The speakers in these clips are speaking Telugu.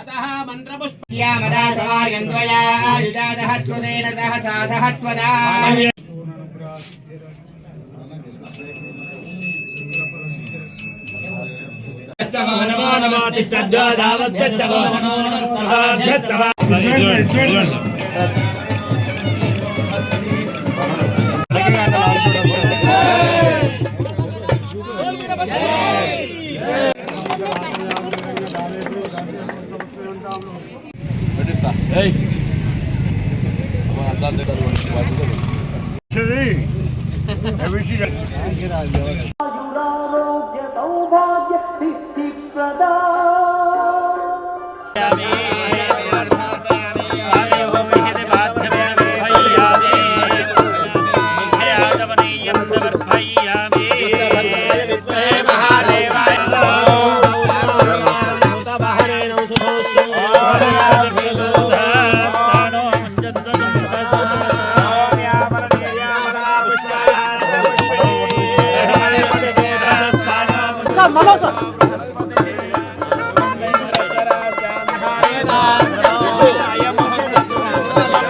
अतः मंत्रपुष्प यामदा समायन्त्वया युजादः श्रुतेन सहसा सहस्वदा नमो नमो तिष्ठद्वादावद्गच्छवो नमो नमः बोल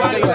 Gracias.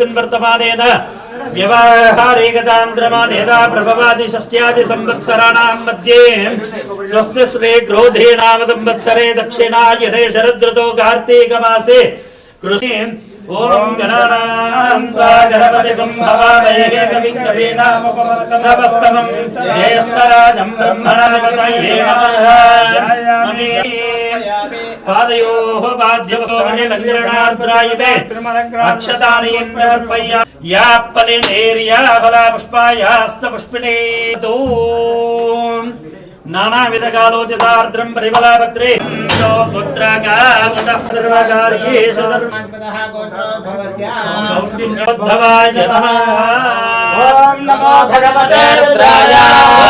यस्मिन् वर्तमानेन व्यवहारेकतान्द्रमानेदा प्रभवादि षष्ट्यादि संवत्सराणां मध्ये स्वस्य श्रे क्रोधेणावदंवत्सरे दक्षिणायणे शरदृतो कार्तीकमासे कृषिम् ఓం గణానాం త్వా గణపతిగం భవామహే కవిం కవీనాముపమశ్రవస్తమం జ్యేష్ఠరాజం బ్రహ్మణాధిపతయే నమః. పాదయోః పాద్యవస్తోమనే లంఘనాద్రాయమే అక్షతాని ప్రవర్పయ్య యా పలినేర్యా బలా పుష్పాయాస్త పుష్పిణే తో నానావిధకాలోచితార్ద్రం పరిమళాపత్రే. పుత్రకాముతః సర్వకార్యేషు ఆత్మనః గోత్రో భవస్య సర్వోద్ధవాయ నమః ఓం నమో భగవతే రుద్రాయ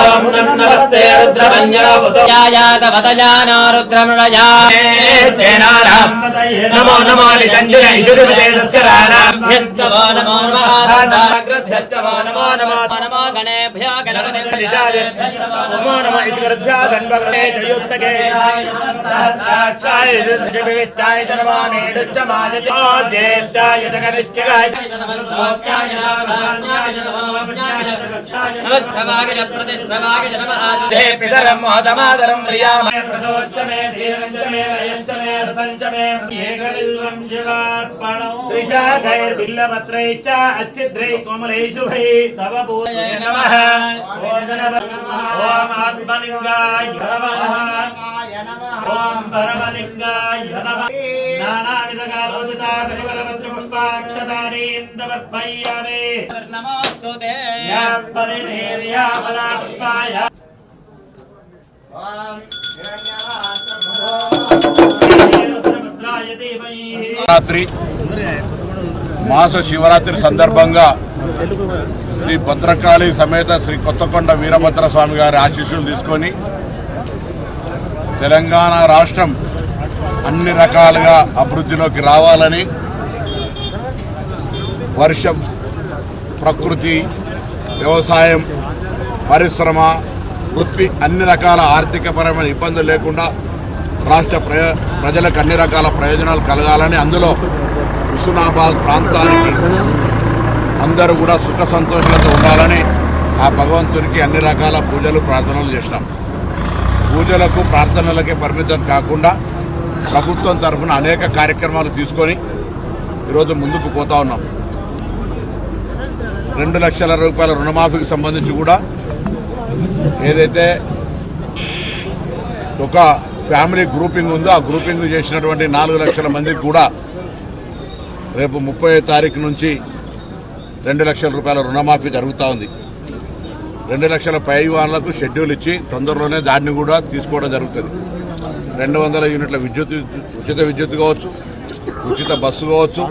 ఓం నమః నమస్తే రుద్రమన్యోపతో యాయాతవతజానో రుద్రమృళయా సేనానాం నమో నమో నిజంజన ఇషుధిపతేజస్య రాణాం భ్యస్తవో నమో నమః నమో గణేభ్యో గణపతి జయుక్తగే సాక్షాయ వివిష్టాయ ధర్మానేడుచ్చ మాజ జ్యేష్ఠాయ జగనిశ్చగాయ నమస్తవాగజ ప్రతిశ్రవాగజ నమ దే పితరం మోదమాదరం ప్రియామ ప్రదోచ్చమే శ్రీరంజమే రయంచమే రతంచమే ఏకవిల్వం శివార్పణం త్రిశాఖైర్బిల్లపత్రై చ అచ్చిద్రై కోమలై శుభై తవ పూజే నమః. ఓం గణపతి ఓం ఆత్మలింగాయ నమః ఆయ నమః ఓం పరమలింగాయ నమః నానావిధకాలోచిత పరిమళపత్ర శివరాత్రి మాస శివరాత్రి సందర్భంగా శ్రీ భద్రకాళి సమేత శ్రీ కొత్తకొండ వీరభద్ర స్వామి గారి ఆశీస్సులు తీసుకొని తెలంగాణ రాష్ట్రం అన్ని రకాలుగా అభివృద్ధిలోకి రావాలని వర్షం ప్రకృతి వ్యవసాయం పరిశ్రమ వృత్తి అన్ని రకాల ఆర్థికపరమైన ఇబ్బందులు లేకుండా రాష్ట్ర ప్రయ ప్రజలకు అన్ని రకాల ప్రయోజనాలు కలగాలని అందులో హుస్నాబాద్ ప్రాంతానికి అందరూ కూడా సుఖ సంతోషాలతో ఉండాలని ఆ భగవంతునికి అన్ని రకాల పూజలు ప్రార్థనలు చేసినాం. పూజలకు ప్రార్థనలకే పరిమితం కాకుండా ప్రభుత్వం తరఫున అనేక కార్యక్రమాలు తీసుకొని ఈరోజు ముందుకు పోతా ఉన్నాం. రెండు లక్షల రూపాయల రుణమాఫీకి సంబంధించి కూడా ఏదైతే ఒక ఫ్యామిలీ గ్రూపింగ్ ఉందో ఆ గ్రూపింగ్ చేసినటువంటి నాలుగు లక్షల మందికి కూడా రేపు ముప్పై తారీఖు నుంచి రెండు లక్షల రూపాయల రుణమాఫీ జరుగుతూ ఉంది. రెండు లక్షల పై వాళ్ళకు షెడ్యూల్ ఇచ్చి తొందరలోనే దాన్ని కూడా తీసుకోవడం జరుగుతుంది. రెండు వందల యూనిట్ల విద్యుత్ ఉచిత విద్యుత్ కావచ్చు ఉచిత బస్సు కావచ్చు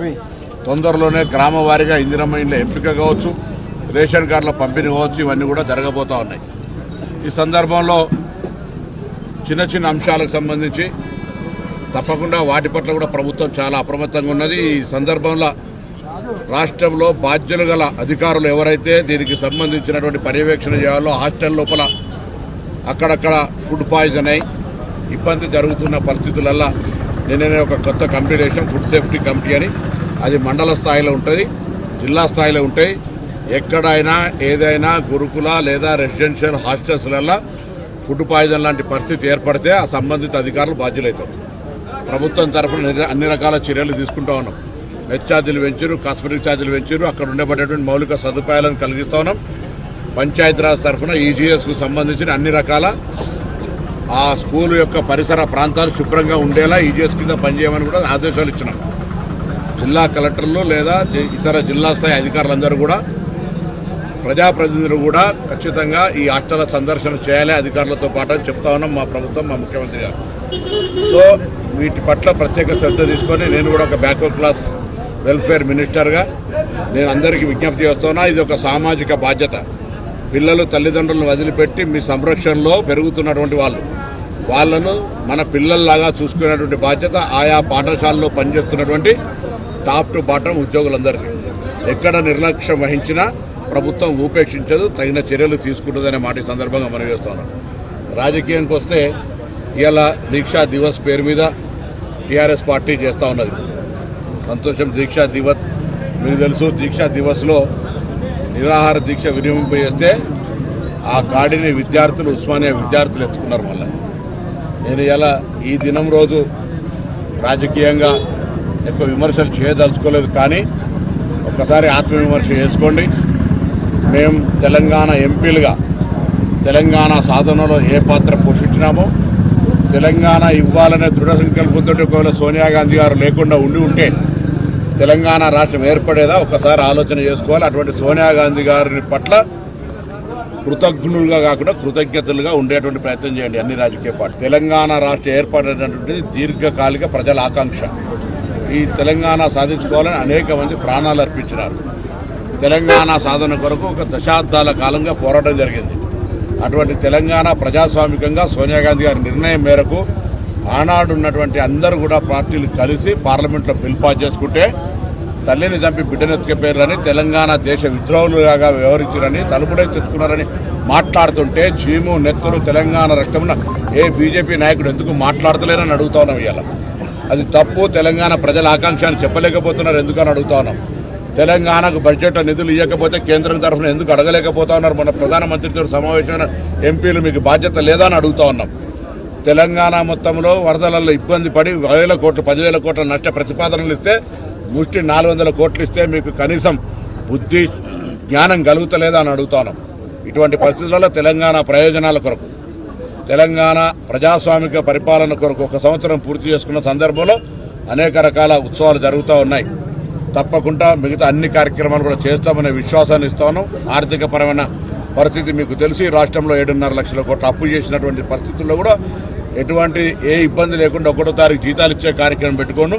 తొందరలోనే గ్రామ వారీగా ఇందిరమ్మ ఇండ్ల ఎంపిక కావచ్చు రేషన్ కార్డుల పంపిణీ కావచ్చు ఇవన్నీ కూడా జరగబోతూ ఉన్నాయి. ఈ సందర్భంలో చిన్న చిన్న అంశాలకు సంబంధించి తప్పకుండా వాటి పట్ల కూడా ప్రభుత్వం చాలా అప్రమత్తంగా ఉన్నది. ఈ సందర్భంలో రాష్ట్రంలో బాధ్యులు గల అధికారులు ఎవరైతే దీనికి సంబంధించినటువంటి పర్యవేక్షణ చేయాలో హాస్టల్ లోపల అక్కడక్కడ ఫుడ్ పాయిజన్ అయి ఇబ్బంది జరుగుతున్న పరిస్థితులల్లో నిన్ననే ఒక కొత్త కమిటీ చేసాం ఫుడ్ సేఫ్టీ కమిటీ అని అది మండల స్థాయిలో ఉంటుంది జిల్లా స్థాయిలో ఉంటాయి ఎక్కడైనా ఏదైనా గురుకుల లేదా రెసిడెన్షియల్ హాస్టల్స్లలో ఫుడ్ పాయిజన్ లాంటి పరిస్థితి ఏర్పడితే ఆ సంబంధిత అధికారులు బాధ్యులవుతారు ప్రభుత్వం తరఫున అన్ని రకాల చర్యలు తీసుకుంటా ఉన్నాం. మెచ్ ఛార్జీలు పెంచారు కాస్మెటిక్ ఛార్జీలు పెంచారు అక్కడ ఉండబడేటువంటి మౌలిక సదుపాయాలను కలిగిస్తా ఉన్నాం. పంచాయతీరాజ్ తరఫున ఈజీఎస్కు సంబంధించిన అన్ని రకాల ఆ స్కూల్ యొక్క పరిసర ప్రాంతాలు శుభ్రంగా ఉండేలా ఈజీఎస్ కింద పనిచేయమని కూడా ఆదేశాలు ఇచ్చినాం. జిల్లా కలెక్టర్లు లేదా ఇతర జిల్లా స్థాయి అధికారులందరూ కూడా ప్రజాప్రతినిధులు కూడా ఖచ్చితంగా ఈ హాస్టల్ సందర్శన చేయాలి అధికారులతో పాటు అని చెప్తా ఉన్నాం మా ప్రభుత్వం మా ముఖ్యమంత్రి గారు. సో వీటి పట్ల ప్రత్యేక శ్రద్ధ తీసుకొని నేను కూడా ఒక బ్యాక్వర్డ్ క్లాస్ వెల్ఫేర్ మినిస్టర్గా నేను అందరికీ విజ్ఞప్తి చేస్తున్నా ఇది ఒక సామాజిక బాధ్యత. పిల్లలు తల్లిదండ్రులను వదిలిపెట్టి మీ సంరక్షణలో పెరుగుతున్నటువంటి వాళ్ళు. వాళ్ళను మన పిల్లల్లాగా చూసుకునేటువంటి బాధ్యత ఆయా పాఠశాలలో పనిచేస్తున్నటువంటి టాప్ టు బాటం ఉద్యోగులందరికీ. ఎక్కడ నిర్లక్ష్యం వహించినా ప్రభుత్వం ఉపేక్షించదు తగిన చర్యలు తీసుకుంటుందనే మాట ఈ సందర్భంగా మనం చేస్తున్నాం రాజకీయానికి వస్తే ఇలా దీక్షా దివస్ పేరు మీద టీఆర్ఎస్ పార్టీ చేస్తూ ఉన్నది. సంతోషం దీక్షా దివస్ మీకు తెలుసు దీక్షా దివస్లో నిరాహార దీక్ష వినియోగింప చేస్తే ఆ కాడిని విద్యార్థులు ఉస్మానియా విద్యార్థులు ఎత్తుకున్నారు మళ్ళీ. నేను ఇలా ఈ దినం రోజు రాజకీయంగా ఎక్కువ విమర్శలు చేయదలుచుకోలేదు కానీ ఒక్కసారి ఆత్మవిమర్శ చేసుకోండి. మేము తెలంగాణ ఎంపీలుగా తెలంగాణ సాధనలో ఏ పాత్ర పోషించినామో తెలంగాణ ఇవ్వాలనే దృఢ సంకల్పంతో ఒకవేళ సోనియా గాంధీ గారు లేకుండా ఉండి ఉంటే తెలంగాణ రాష్ట్రం ఏర్పడేదా? ఒకసారి ఆలోచన చేసుకోవాలి. అటువంటి సోనియా గాంధీ గారిని పట్ల కృతజ్ఞులుగా కాకుండా కృతజ్ఞతలుగా ఉండేటువంటి ప్రయత్నం చేయండి అన్ని రాజకీయ పార్టీ. తెలంగాణ రాష్ట్రం ఏర్పడేటటువంటిది దీర్ఘకాలిక ప్రజల ఆకాంక్ష. ఈ తెలంగాణ సాధించుకోవాలని అనేక మంది ప్రాణాలు అర్పించినారు. తెలంగాణ సాధన కొరకు ఒక దశాబ్దాల కాలంగా పోరాటం జరిగింది. అటువంటి తెలంగాణ ప్రజాస్వామికంగా సోనియా గాంధీ గారి నిర్ణయం మేరకు ఆనాడు ఉన్నటువంటి అందరూ కూడా పార్టీలు కలిసి పార్లమెంట్లో పిలుపాటు చేసుకుంటే తల్లిని చంపి బిడ్డను తెలంగాణ దేశ విద్రోహులుగా వ్యవహరించారని తలుపుడే చెప్పుకున్నారని మాట్లాడుతుంటే చీము నెత్తురు తెలంగాణ రక్తమున ఏ బీజేపీ నాయకుడు ఎందుకు మాట్లాడతలేరని అడుగుతా ఉన్నాం ఇవాళ అది తప్పు తెలంగాణ ప్రజల ఆకాంక్ష అని చెప్పలేకపోతున్నారు ఎందుకని అడుగుతా ఉన్నాం. తెలంగాణకు బడ్జెట్ నిధులు ఇవ్వకపోతే కేంద్రం తరఫున ఎందుకు అడగలేకపోతా ఉన్నారు? మన ప్రధానమంత్రితో సమావేశమైన ఎంపీలు మీకు బాధ్యత లేదా అని అడుగుతా ఉన్నాం. తెలంగాణ మొత్తంలో వరదలలో ఇబ్బంది పడి వేల కోట్లు పదివేల కోట్ల నష్ట ప్రతిపాదనలు ఇస్తే ముష్టి నాలుగు వందల కోట్లు ఇస్తే మీకు కనీసం బుద్ధి జ్ఞానం కలుగుతలేదా అని అడుగుతాను ఇటువంటి పరిస్థితులలో తెలంగాణ ప్రయోజనాల కొరకు తెలంగాణ ప్రజాస్వామిక పరిపాలన కొరకు ఒక సంవత్సరం పూర్తి చేసుకున్న సందర్భంలో అనేక రకాల ఉత్సవాలు జరుగుతూ ఉన్నాయి. తప్పకుండా మిగతా అన్ని కార్యక్రమాలు కూడా చేస్తామనే విశ్వాసాన్ని ఇస్తాను. ఆర్థికపరమైన పరిస్థితి మీకు తెలిసి రాష్ట్రంలో ఏడున్నర లక్షల కోట్ల అప్పు చేసినటువంటి పరిస్థితుల్లో కూడా ఎటువంటి ఏ ఇబ్బంది లేకుండా ఒకటో తారీఖు జీతాలు ఇచ్చే కార్యక్రమం పెట్టుకోను.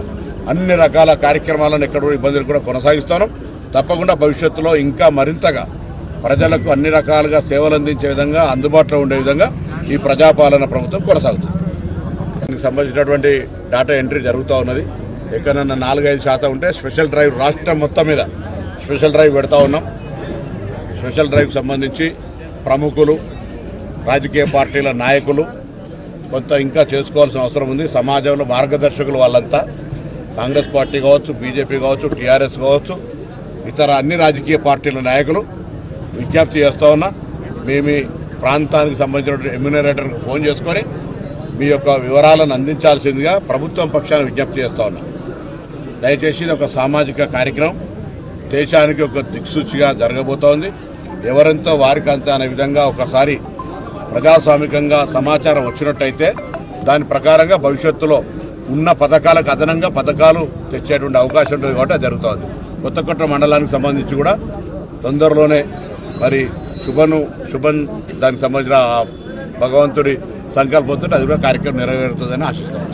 అన్ని రకాల కార్యక్రమాలను ఎక్కడ ఇబ్బందులు కూడా కొనసాగిస్తాను. తప్పకుండా భవిష్యత్తులో ఇంకా మరింతగా ప్రజలకు అన్ని రకాలుగా సేవలు అందించే విధంగా అందుబాటులో ఉండే విధంగా ఈ ప్రజాపాలన ప్రభుత్వం కొనసాగుతుంది. దానికి సంబంధించినటువంటి డేటా ఎంట్రీ జరుగుతూ ఉన్నది. ఎక్కడన్నా నాలుగైదు శాతం ఉంటే స్పెషల్ డ్రైవ్ రాష్ట్రం మొత్తం మీద స్పెషల్ డ్రైవ్ పెడతా ఉన్నాం. స్పెషల్ డ్రైవ్కి సంబంధించి ప్రముఖులు రాజకీయ పార్టీల నాయకులు కొంత ఇంకా చేసుకోవాల్సిన అవసరం ఉంది. సమాజంలో మార్గదర్శకులు వాళ్ళంతా కాంగ్రెస్ పార్టీ కావచ్చు బీజేపీ కావచ్చు టీఆర్ఎస్ కావచ్చు ఇతర అన్ని రాజకీయ పార్టీల నాయకులు విజ్ఞప్తి చేస్తూ ఉన్నా. మేము ప్రాంతానికి సంబంధించిన ఎమ్యూనరేటర్కి ఫోన్ చేసుకొని మీ యొక్క వివరాలను అందించాల్సిందిగా ప్రభుత్వం పక్షాన విజ్ఞప్తి చేస్తూ ఉన్నా. దయచేసి ఇది ఒక సామాజిక కార్యక్రమం. దేశానికి ఒక దిక్సూచిగా జరగబోతోంది. ఎవరెంతో వారికంత అనే విధంగా ఒకసారి ప్రజాస్వామికంగా సమాచారం వచ్చినట్టయితే దాని ప్రకారంగా భవిష్యత్తులో ఉన్న పథకాలకు అదనంగా పథకాలు తెచ్చేటువంటి అవకాశం ఉంటుంది కాబట్టి జరుగుతుంది. కొత్తకొట్ట మండలానికి సంబంధించి కూడా తొందరలోనే మరి శుభను శుభన్ దానికి సంబంధించిన భగవంతుడి సంకల్పంతో అది కూడా కార్యక్రమం నెరవేరుతుందని ఆశిస్తాం